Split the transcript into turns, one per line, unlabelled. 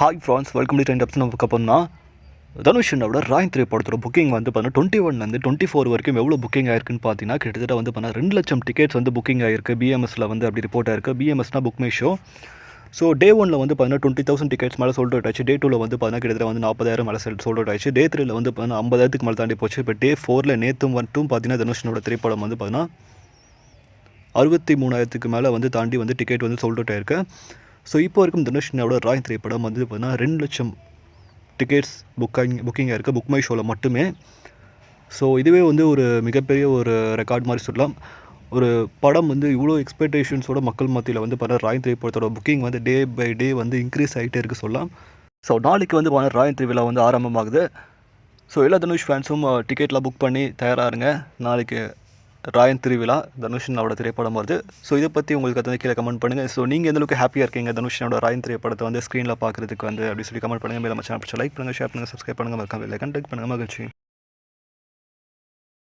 Hi friends welcome to trend ups நமக்கு அப்புறம் தனுஷனோட ராயன் திரைப்படத்தோட புக்கிங் வந்து பார்த்தீங்கன்னா டுவெண்ட்டி ஒன்லேருந்து டுவெண்ட்டி ஃபோர் வரைக்கும் எவ்வளோ புக்கிங் ஆயிருக்குன்னு பார்த்தீங்கன்னா கிட்டத்தட்ட வந்து பார்த்தீங்கன்னா ரெண்டு லட்சம் டிக்கெட்ஸ் வந்து புக்கிங் ஆயிருக்கு. பிஎம்எஸில் வந்து அப்படி ரிப்போர்ட் ஆயிருக்கு. பிஎம்எஸ்னா book my show so day ஒனில் வந்து பார்த்தீங்கன்னா டுவெண்ட்டி தௌசண்ட் டிக்கெட்ஸ் மேலே சோல்ட் அவுட் ஆச்சு டே டூவில் வந்து பார்த்தீங்கன்னா கிட்டத்தட்ட வந்து நாற்பதாயிரம் மேலே செல் சோல்ட் அவுட் ஆச்சு டே த்ரீல வந்து பார்த்தீங்கன்னா ஐம்பதாயிரத்துக்கு மேலே தாண்டி போச்சு. இப்போ டே ஃபோரில் நேற்றும் மட்டும் பார்த்தீங்கன்னா தனுஷனோட திரைப்படம் வந்து பார்த்தீங்கன்னா அறுபத்தி மூணாயிரத்துக்கு மேலே வந்து தாண்டி வந்து டிக்கெட் வந்து சோல்ட் அவுட் ஆயிருக்கு. ஸோ இப்போ வரைக்கும் தனுஷ்னோட ராய் திரைப்படம் வந்து பார்த்தீங்கன்னா ரெண்டு லட்சம் டிக்கெட்ஸ் புக்கிங் புக்கிங்காக இருக்குது புக் மை ஷோவில் மட்டுமே. ஸோ இதுவே வந்து ஒரு மிகப்பெரிய ஒரு ரெக்கார்ட் மாதிரி சொல்லலாம். ஒரு படம் வந்து இவ்வளோ எக்ஸ்பெக்டேஷன்ஸோட மக்கள் மத்தியில் வந்து பார்த்தா ராய் திரைப்படத்தோட புக்கிங் வந்து டே பை டே வந்து இன்க்ரீஸ் ஆகிட்டே இருக்குது சொல்லலாம். ஸோ நாளைக்கு வந்து பார்த்தா ராயன் திருவிழா வந்து ஆரம்பமாகுது. ஸோ எல்லா தனுஷ் ஃபேன்ஸும் டிக்கெட்லாம் புக் பண்ணி தயாராக இருங்க. நாளைக்கு ராயன் திருவிழா தனுஷனோட திரைப்படம் வருது. ஸோ இதை பற்றி உங்களுக்கு வந்து கீழே கமெண்ட் பண்ணுங்கள் ஸோ நீங்கள் எந்த அளவுக்கு ஹாப்பியாக இருக்கீங்க தனுஷனோட ராயன் திரைப்படத்தை வந்து ஸ்க்ரீனில் பார்க்குறதுக்கு வந்து அப்படி சொல்லி கமெண்ட் பண்ணுங்கள் மேலே மச்சான் லைக் பண்ணுங்கள் ஷேர் பண்ணுங்கள் சப்ஸ்கிரைப் பண்ணுங்கள் மறக்காம இல்லை கண்டெக்ட் பண்ணுங்கள் மகிழ்ச்சி.